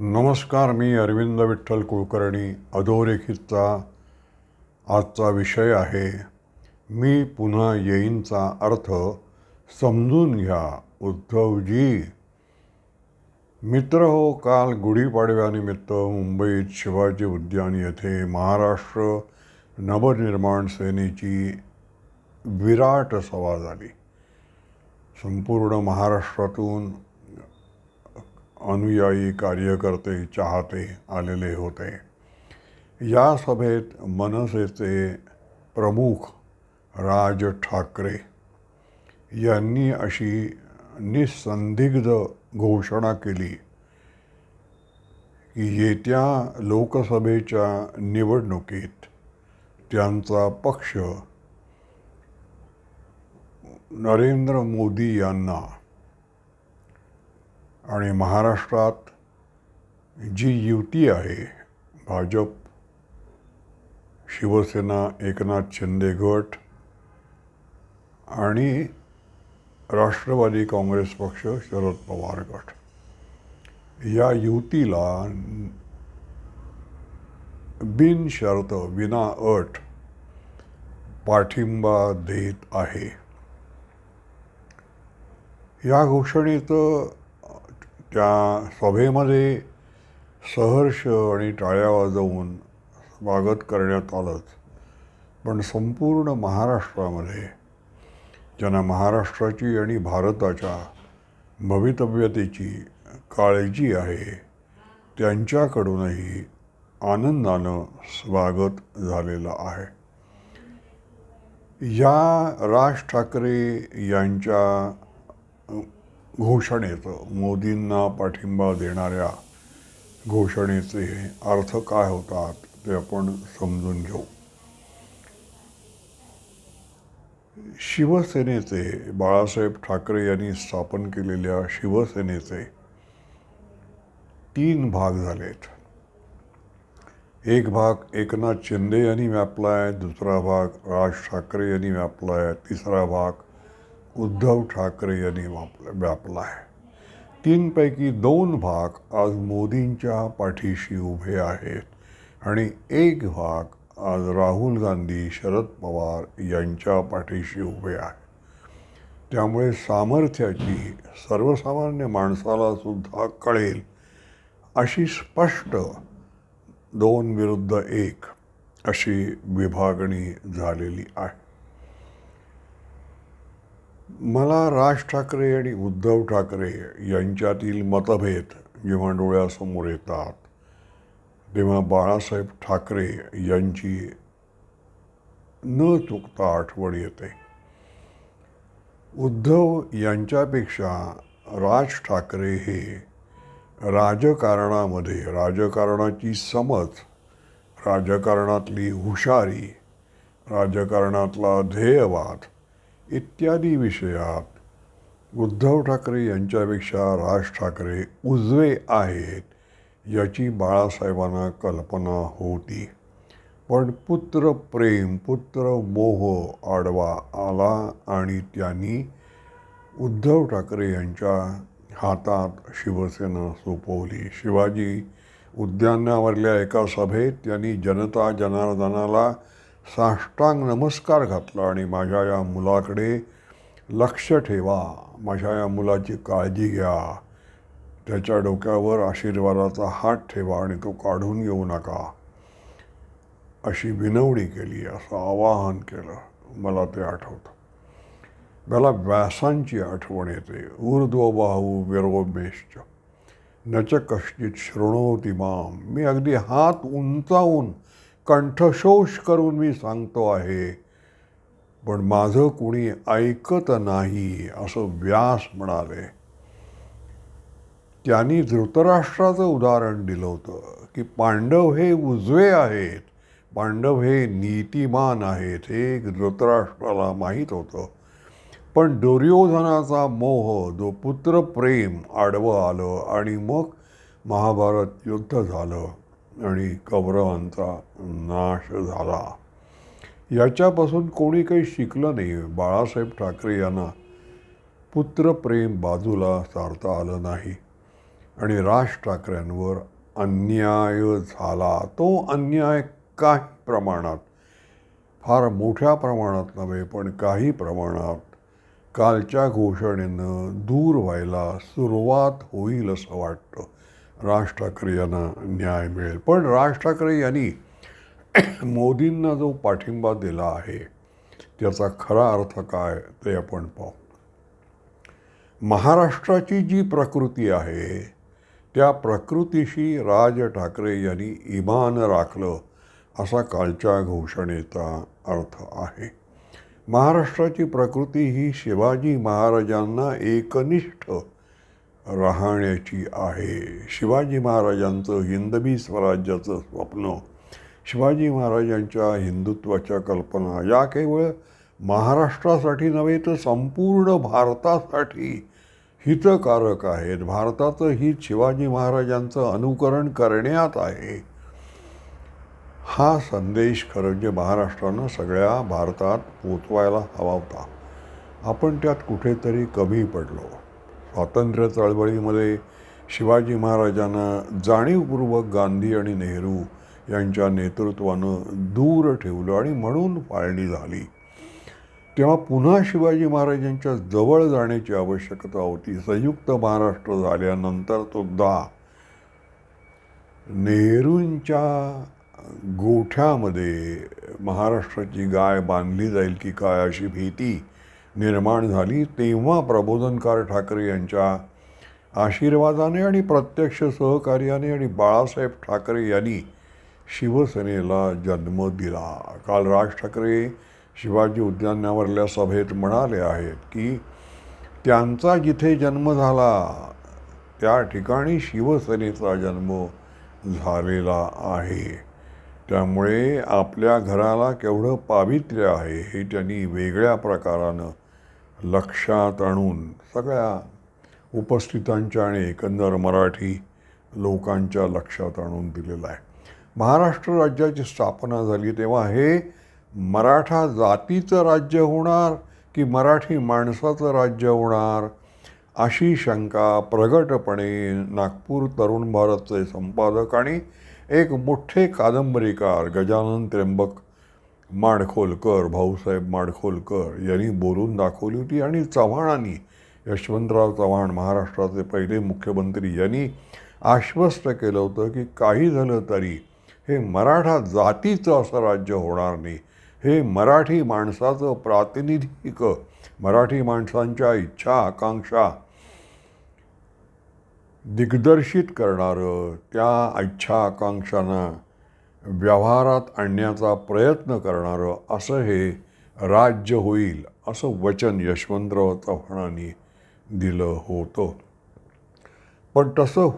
नमस्कार मी अरविंद विठ्ठल कुलकर्णी अधोरेखितचा आजचा विषय आहे. मी पुन्हा येईनचा अर्थ समजून घ्या उद्धवजी. मित्र हो काल गुढीपाडव्यानिमित्त मुंबईत शिवाजी उद्यान येथे महाराष्ट्र नवनिर्माण सेनेची विराट सभा झाली. संपूर्ण महाराष्ट्रातून अनुयायी कार्यकर्ते चाहते आलेले होते. या सभेत मनसेचे प्रमुख राज ठाकरे यांनी अशी निसंदिग्ध घोषणा केली की येत्या लोकसभेच्या निवडणुकीत त्यांचा पक्ष नरेंद्र मोदी यांना आणि महाराष्ट्रात जी युती आहे भाजप शिवसेना एकनाथ शिंदे गट आणि राष्ट्रवादी काँग्रेस पक्ष शरद पवार गट या युतीला बिनशर्त विना अट पाठिंबा देत आहे. या घोषणेचं त्या सभेमध्ये सहर्ष आणि टाळ्या वाजवून स्वागत करण्यात आलंच. पण संपूर्ण महाराष्ट्रामध्ये ज्यांना महाराष्ट्राची आणि भारताच्या भवितव्यतेची काळजी आहे त्यांच्याकडूनही आनंदानं स्वागत झालेलं आहे. या राज ठाकरे यांच्या घोषणेचं मोदींना पाठिंबा देणाऱ्या घोषणेचे अर्थ काय होतात ते आपण समजून घेऊ. शिवसेनेचे बाळासाहेब ठाकरे यांनी स्थापन केलेल्या शिवसेनेचे तीन भाग झालेत. एक भाग एकनाथ शिंदे यांनी व्यापला आहे दुसरा भाग राज ठाकरे यांनी व्यापला आहे तिसरा भाग उद्धव ठाकरे यांनी वापला व्यापला आहे. तीनपैकी दोन भाग आज मोदींच्या पाठीशी उभे आहेत आणि एक भाग आज राहुल गांधी शरद पवार यांच्या पाठीशी उभे आहे. त्यामुळे सामर्थ्याची सर्वसामान्य माणसाला सुद्धा कळेल अशी स्पष्ट दोन विरुद्ध एक अशी विभागणी झालेली आहे. मला राज ठाकरे आणि उद्धव ठाकरे यांच्यातील मतभेद जेव्हा डोळ्यासमोर येतात तेव्हा बाळासाहेब ठाकरे यांची न चुकता आठवण येते. उद्धव यांच्यापेक्षा राज ठाकरे हे राजकारणामध्ये राजकारणाची समज राजकारणातली हुशारी राजकारणातला ध्येयवाद इत्यादी विषयात उद्धव ठाकरे यांच्यापेक्षा राज ठाकरे उजवे आहेत याची बाळासाहेबांना कल्पना होती. पण पुत्र प्रेम पुत्र मोह आडवा आला आणि त्यांनी उद्धव ठाकरे यांच्या हातात शिवसेना सोपवली. शिवाजी उद्यानावरल्या एका सभेत त्यांनी जनता जनार्दनाला साष्टांग नमस्कार घातला आणि माझ्या या मुलाकडे लक्ष ठेवा. माझ्या या मुलाची काळजी घ्या. त्याच्या डोक्यावर आशीर्वादाचा हात ठेवा आणि तो काढून घेऊ नका. अशी विनवणी केली असं आवाहन केलं. मला ते आठवतं. मला व्यासांची आठवण येते. ऊर्ध्वबाहू विरोमेश्च नच कश्चित शृणोती माम. मी अगदी हात उंचावून कंठशोष करून मी सांगतो आहे पण माझं कुणी ऐकत नाही असं व्यास म्हणाले. त्यांनी धृतराष्ट्राचं उदाहरण दिलं होतं की पांडव हे उजवे आहेत पांडव हे नीतिमान आहेत हे धृतराष्ट्राला माहीत होतं. पण दुर्योधनाचा मोह जो पुत्रप्रेम आडवं आलं आणि मग महाभारत युद्ध झालं. आणि कौरवांचा नाश झाला. याच्यापासून कोणी काही शिकलं नाही. बाळासाहेब ठाकरे यांना पुत्रप्रेम बाजूला सारता आलं नाही. आणि राज ठाकरेंवर अन्याय झाला. तो अन्याय काही प्रमाणात फार मोठ्या प्रमाणात नव्हे पण काही प्रमाणात कालच्या घोषणेनं दूर व्हायला सुरुवात होईल असं वाटतं. राज ठाकरे यांना न्याय मिळेल. पण राज ठाकरे यांनी मोदींना जो पाठिंबा दिला आहे त्याचा खरा अर्थ काय ते आपण पाहू. महाराष्ट्राची जी प्रकृती आहे त्या प्रकृतीशी राज ठाकरे यांनी इमान राखलं असा कालच्या घोषणेचा अर्थ आहे. महाराष्ट्राची प्रकृती ही शिवाजी महाराजांना एकनिष्ठ राहण्याची आहे. शिवाजी महाराजांचं हिंदवी स्वराज्याचं स्वप्न शिवाजी महाराजांच्या हिंदुत्वाच्या कल्पना या केवळ महाराष्ट्रासाठी नव्हे तर संपूर्ण भारतासाठी हितकारक आहेत. भारताचं हित शिवाजी महाराजांचं अनुकरण करण्यात आहे. हा संदेश खरं जे महाराष्ट्रानं सगळ्या भारतात पोचवायला हवा होता. आपण त्यात कुठेतरी कमी पडलो. स्वातंत्र्य चळवळीमध्ये शिवाजी महाराजांना जाणीवपूर्वक गांधी आणि नेहरू यांच्या नेतृत्वानं दूर ठेवलं आणि म्हणून फाळणी झाली. तेव्हा पुन्हा शिवाजी महाराजांच्या जवळ जाण्याची आवश्यकता होती. संयुक्त महाराष्ट्र झाल्यानंतर सुद्धा नेहरूंच्या गोठ्यामध्ये महाराष्ट्राची गाय बांधली जाईल की काय अशी भीती निर्माण झाली तेव्हा प्रबोधनकार ठाकरे यांच्या आशीर्वादाने आणि प्रत्यक्ष सहकार्याने आणि बाळासाहेब ठाकरे यांनी शिवसेनेला जन्म दिला. काल राज ठाकरे शिवाजी उद्यानावरल्या सभेत म्हणाले आहेत की त्यांचा जिथे जन्म झाला त्या ठिकाणी शिवसेनेचा जन्म झालेला आहे. त्यामुळे आपल्या घराला केवढं पावित्र्य आहे हे त्यांनी वेगळ्या प्रकारानं लक्षात आणून सगळ्या उपस्थितांच्या आणि एकंदर मराठी लोकांच्या लक्षात आणून दिलेलं आहे. महाराष्ट्र राज्याची स्थापना झाली तेव्हा हे मराठा जातीचं राज्य होणार की मराठी माणसाचं राज्य होणार? अशी शंका प्रगटपणे नागपूर तरुण भारतचे संपादक आणि एक मोठे कादंबरीकार गजानन त्र्यंबक माडखोलकर भाऊसाहेब माडखोलकर यांनी बोलून दाखवली होती आणि चव्हाणांनी यशवंतराव चव्हाण महाराष्ट्राचे पहिले मुख्यमंत्री यांनी आश्वस्त केलं होतं की काही झालं तरी हे मराठा जातीचं असं राज्य होणार नाही. हे मराठी माणसाचं प्रातिनिधिक मराठी माणसांच्या इच्छा आकांक्षा दिग्दर्शित करणारं त्या इच्छा आकांक्षांना व्यवहारात आणण्याचा प्रयत्न करणारं असं हे राज्य होईल असं वचन यशवंतराव चव्हाणांनी दिलं होतं. पण तसं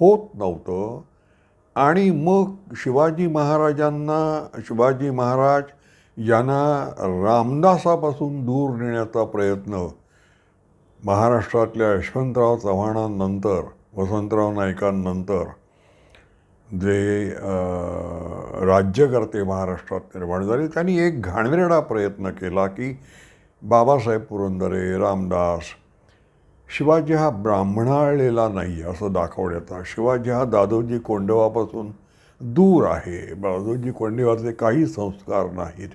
होत नव्हतं आणि मग शिवाजी महाराजांना शिवाजी महाराज यांना रामदासापासून दूर नेण्याचा प्रयत्न महाराष्ट्रातल्या यशवंतराव चव्हाणांनंतर वसंतराव नाईकांनंतर जे राज्यकर्ते महाराष्ट्रात निर्माण झाले त्यांनी एक घाणवेरडा प्रयत्न केला की बाबासाहेब पुरंदरे रामदास शिवाजी हा ब्राह्मणाळलेला नाही असं दाखवण्याचा शिवाजी हा दादोजी कोंडवापासून दूर आहे. दादोजी कोंडेवाचे काही संस्कार नाहीत.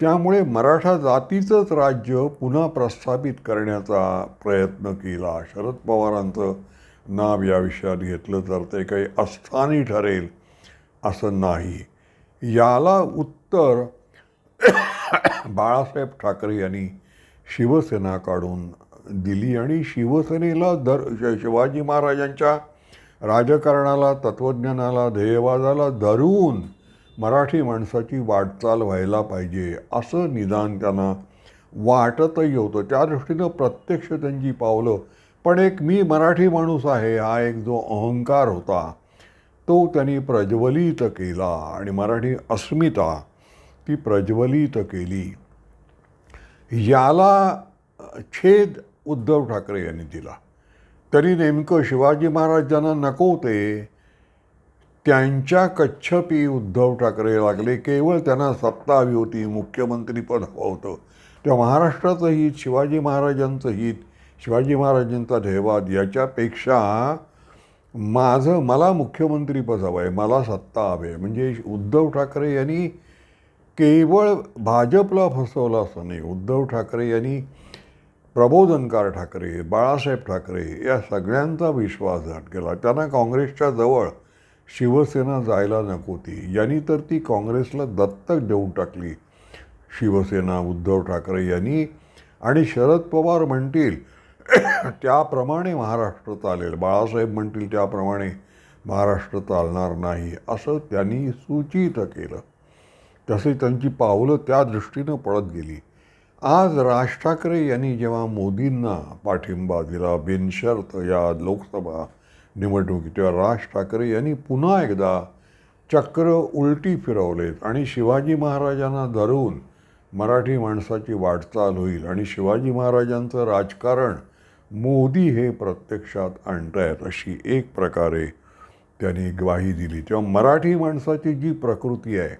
त्यामुळे मराठा जातीचंच राज्य पुन्हा प्रस्थापित करण्याचा प्रयत्न केला. शरद पवारांचं नाव या विषयात घेतलं तर ते काही अस्थानी ठरेल असं नाही. याला उत्तर बाळासाहेब ठाकरे यांनी शिवसेना काढून दिली आणि शिवसेनेला दर श- शिवाजी महाराजांच्या राजकारणाला तत्त्वज्ञानाला ध्येयवादाला धरून मराठी माणसाची वाटचाल व्हायला पाहिजे असं निदान त्यांना वाटतही होतं. त्या दृष्टीनं प्रत्यक्ष त्यांची पावलं पण एक मी मराठी माणूस आहे हा एक जो अहंकार होता तो त्यांनी प्रज्वलित केला. आणि मराठी अस्मिता ती प्रज्वलित केली. याला छेद उद्धव ठाकरे यांनी दिला. तरी नेमकं शिवाजी महाराजांना नको ते त्यांच्या कच्छपी उद्धव ठाकरे लागले. केवळ त्यांना सत्ता हवी होती मुख्यमंत्रीपद हवं होतं. तेव्हा महाराष्ट्राचं हित शिवाजी महाराजांचं हित शिवाजी महाराजांचा धैवाद याच्यापेक्षा माझं मला मुख्यमंत्रीपद हवं आहे मला सत्ता हवी. आहे म्हणजे उद्धव ठाकरे यांनी केवळ भाजपला फसवलं असं नाही उद्धव ठाकरे यांनी प्रबोधनकार ठाकरे बाळासाहेब ठाकरे या सगळ्यांचा विश्वासघात केला. त्यांना काँग्रेसच्या जवळ शिवसेना जायला नको ती यांनी तर ती काँग्रेसला दत्तक देऊन टाकली. शिवसेना उद्धव ठाकरे यांनी. आणि शरद पवार म्हणतील त्याप्रमाणे महाराष्ट्र चालेल बाळासाहेब म्हणतील त्याप्रमाणे महाराष्ट्र चालणार नाही असं त्यांनी सूचित केलं. तसे त्यांची पावलं त्या दृष्टीनं पळत गेली. आज राज ठाकरे यांनी जेव्हा मोदींना पाठिंबा दिला बिनशर्त या लोकसभा निवडणुकीत तेव्हा राज ठाकरे यांनी पुन्हा एकदा चक्र उलटी फिरवलेत आणि शिवाजी महाराजांना धरून मराठी माणसाची वाटचाल होईल आणि शिवाजी महाराजांचं राजकारण मोदी हे प्रत्यक्षात आणतायत अशी एक प्रकारे त्यांनी ग्वाही दिली. तेव्हा मराठी माणसाची जी प्रकृती आहे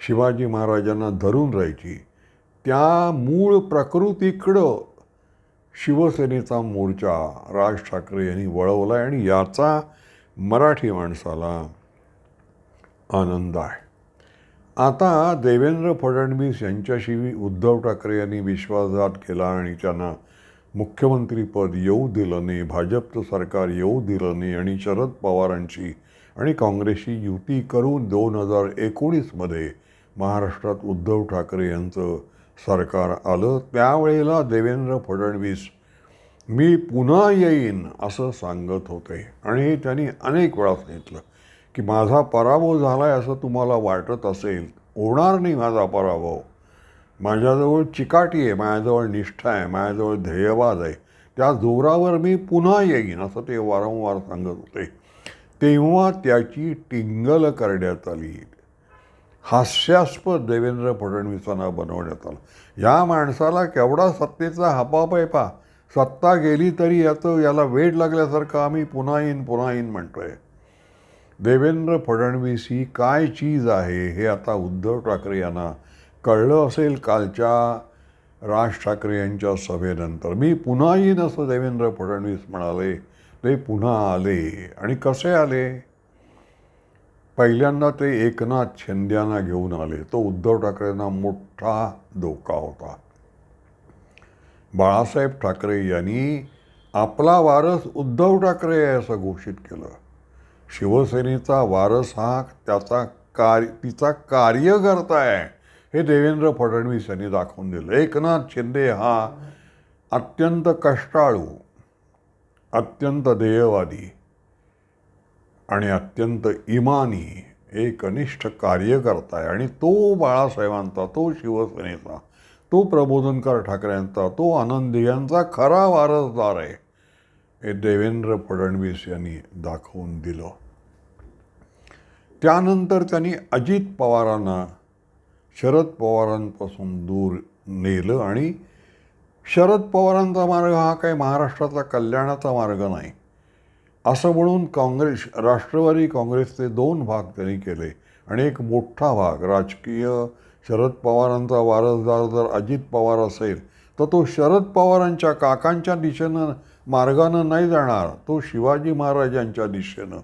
शिवाजी महाराजांना धरून राहायची त्या मूळ प्रकृतीकडं शिवसेनेचा मोर्चा राज ठाकरे यांनी वळवला आहे आणि याचा मराठी माणसाला आनंद आहे. आता देवेंद्र फडणवीस यांच्याशी उद्धव ठाकरे यांनी विश्वासघात केला आणि त्यांना मुख्यमंत्रीपद येऊ दिलं नाही भाजपचं सरकार येऊ दिलं नाही आणि शरद पवारांची आणि काँग्रेसची युती करून दोन हजार एकोणीसमध्ये महाराष्ट्रात उद्धव ठाकरे यांचं सरकार आलं त्यावेळेला देवेंद्र फडणवीस मी पुन्हा येईन असं सांगत होते. आणि हे त्यांनी अनेक वेळा सांगितलं की माझा पराभव झाला आहे असं तुम्हाला वाटत असेल होणार नाही माझा पराभव. माझ्याजवळ चिकाटी आहे माझ्याजवळ निष्ठा आहे माझ्याजवळ ध्येयवाद आहे. त्या जोरावर मी पुन्हा येईन असं ते वारंवार सांगत होते. तेव्हा त्याची टिंगल करण्यात आली. हास्यास्पद देवेंद्र फडणवीसांना बनवण्यात आलं. या माणसाला केवढा सत्तेचा हपाप आहे पा सत्ता गेली तरी याचं याला वेड लागल्यासारखं आम्ही पुन्हा येईन पुन्हा येईन म्हणतोय. देवेंद्र फडणवीस ही काय चीज आहे हे आता उद्धव ठाकरे यांना कळलं असेल कालच्या राज ठाकरे यांच्या सभेनंतर. मी पुन्हा येईन असं देवेंद्र फडणवीस म्हणाले. ते पुन्हा आले. आणि कसे आले? पहिल्यांदा ते एकनाथ शिंद्यांना घेऊन आले. तो उद्धव ठाकरेंना मोठा धोका होता. बाळासाहेब ठाकरे यांनी आपला वारस उद्धव ठाकरे आहे असं घोषित केलं. शिवसेनेचा वारस हा त्याचा कार्य तिचा कार्यकर्ता आहे. हे देवेंद्र फडणवीस यांनी दाखवून दिलं. एकनाथ शिंदे हा अत्यंत कष्टाळू अत्यंत ध्येयवादी आणि अत्यंत इमानी एक कनिष्ठ कार्यकर्ता आहे. आणि तो बाळासाहेबांचा तो शिवसेनेचा तो प्रबोधनकार ठाकरेंचा तो आनंदी यांचा खरा वारसदार आहे हे देवेंद्र फडणवीस यांनी दाखवून दिलं. त्यानंतर त्यांनी अजित पवारांना शरद पवारांपासून दूर नेलं आणि शरद पवारांचा मार्ग हा काही महाराष्ट्राचा कल्याणाचा मार्ग नाही. असं म्हणून काँग्रेस राष्ट्रवादी काँग्रेसचे दोन भाग त्यांनी केले आणि एक मोठा भाग राजकीय शरद पवारांचा वारसदार जर अजित पवार असेल तर तो शरद पवारांच्या काकांच्या दिशेनं मार्गानं नाही जाणार तो शिवाजी महाराजांच्या दिशेनं.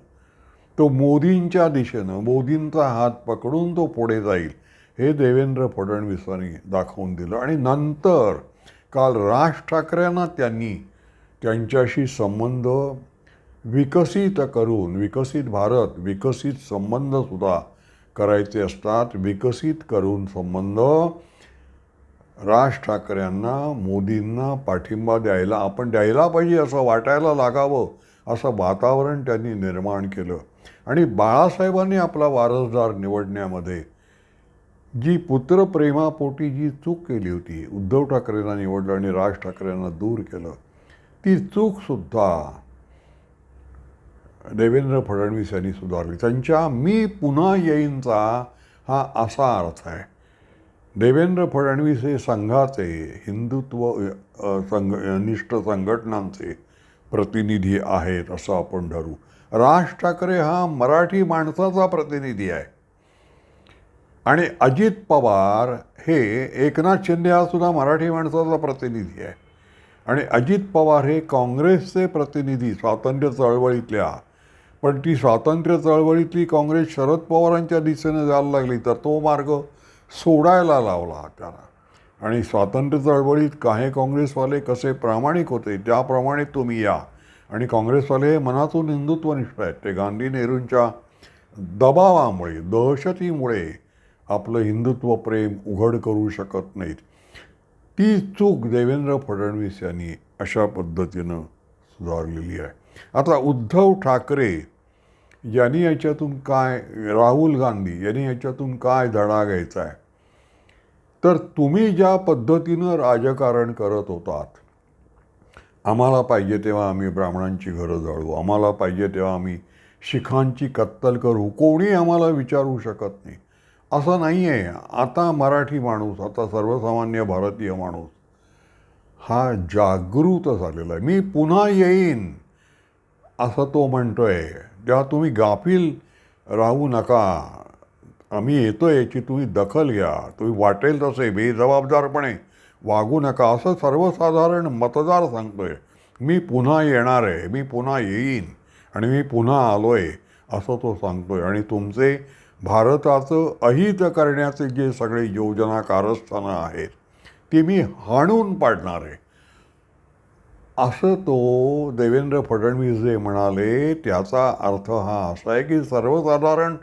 तो मोदींच्या दिशेनं मोदींचा हात पकडून तो पुढे जाईल. हे देवेंद्र फडणवीसांनी दाखवून दिलं. आणि नंतर काल राज ठाकरेंना त्यांनी त्यांच्याशी संबंध विकसित करून विकसित भारत विकसित संबंधसुद्धा करायचे असतात. विकसित करून संबंध राज ठाकरेंना मोदींना पाठिंबा द्यायला आपण द्यायला पाहिजे असं वाटायला लागावं असं वातावरण त्यांनी निर्माण केलं. आणि बाळासाहेबांनी आपला वारसदार निवडण्यामध्ये जी पुत्रप्रेमापोटी जी चूक केली होती उद्धव ठाकरेंना निवडलं आणि राज ठाकरेंना दूर केलं ती चूकसुद्धा देवेंद्र फडणवीस यांनी सुधारली. त्यांच्या मी पुन्हा येईनचा हा असा अर्थ आहे. देवेंद्र फडणवीस हे संघाचे हिंदुत्व संघ निष्ठ संघटनांचे प्रतिनिधी आहेत असं आपण धरू. राज ठाकरे हा मराठी माणसाचा प्रतिनिधी आहे. आणि अजित पवार हे एकनाथ शिंदे हा सुद्धा मराठी माणसाचा प्रतिनिधी आहे. आणि अजित पवार हे काँग्रेसचे प्रतिनिधी स्वातंत्र्य चळवळीतल्या. पण ती स्वातंत्र्य चळवळीतली काँग्रेस शरद पवारांच्या दिशेने जायला लागली तर तो मार्ग सोडायला लावला त्याला. आणि स्वातंत्र्य चळवळीत काही काँग्रेसवाले कसे प्रामाणिक होते त्याप्रमाणे तुम्ही या. आणि काँग्रेसवाले हे मनातून हिंदुत्वनिष्ठ आहेत. ते गांधी नेहरूंच्या दबावामुळे दहशतीमुळे आपलं हिंदुत्व प्रेम उघड करू शकत नाहीत. ती चूक देवेंद्र फडणवीस यांनी अशा पद्धतीनं सुधारलेली आहे. आता उद्धव ठाकरे यांनी याच्यातून काय राहुल गांधी यांनी याच्यातून काय धडा घ्यायचा आहे? तर तुम्ही ज्या पद्धतीनं राजकारण करत होतात आम्हाला पाहिजे तेव्हा आम्ही ब्राह्मणांची घरं जाळू आम्हाला पाहिजे तेव्हा आम्ही शिखांची कत्तल करू कोणी आम्हाला विचारू शकत नाही. असं नाही आहे आता मराठी माणूस आता सर्वसामान्य भारतीय माणूस हा जागृत झालेला आहे. मी पुन्हा येईन असं तो म्हणतोय. तेव्हा तुम्ही गाफील राहू नका आम्ही येतोय याची तुम्ही दखल घ्या. तुम्ही वाटेल तसे बेजबाबदारपणे वागू नका असं सर्वसाधारण मतदार सांगतोय. मी पुन्हा येणार आहे मी पुन्हा येईन आणि मी पुन्हा आलो आहे असं तो सांगतोय. आणि तुमचे भारताचं अहित करण्याचे जे सगळे योजना कारस्थानं आहेत ती मी हाणून पाडणार आहे. असं तो देवेंद्र फडणवीस जे म्हणाले त्याचा अर्थ हा असा आहे की सर्वसाधारण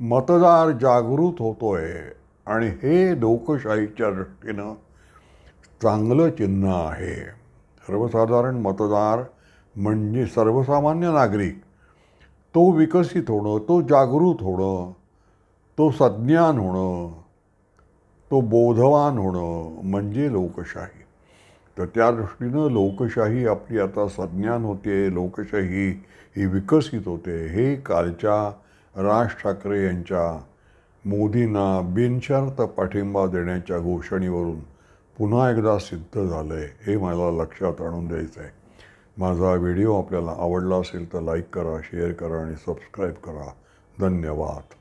मतदार जागृत होतोय आणि हे लोकशाहीच्या दृष्टीनं चांगलं चिन्ह आहे. सर्वसाधारण मतदार म्हणजे सर्वसामान्य नागरिक. तो विकसित होणं तो जागृत होणं तो सज्ञान होणं तो बोधवान होणं म्हणजे लोकशाही. तर त्या दृष्टीनं लोकशाही आपली आता सज्ञान होते लोकशाही ही विकसित होते. हे कालच्या राज ठाकरे यांच्या मोदींना बिनशर्त पाठिंबा देण्याच्या घोषणेवरून पुन्हा एकदा सिद्ध झालं आहे हे मला लक्षात आणून द्यायचं आहे माझा व्हिडिओ आपल्याला आवडला असेल तर लाईक करा शेअर करा आणि सबस्क्राईब करा. धन्यवाद.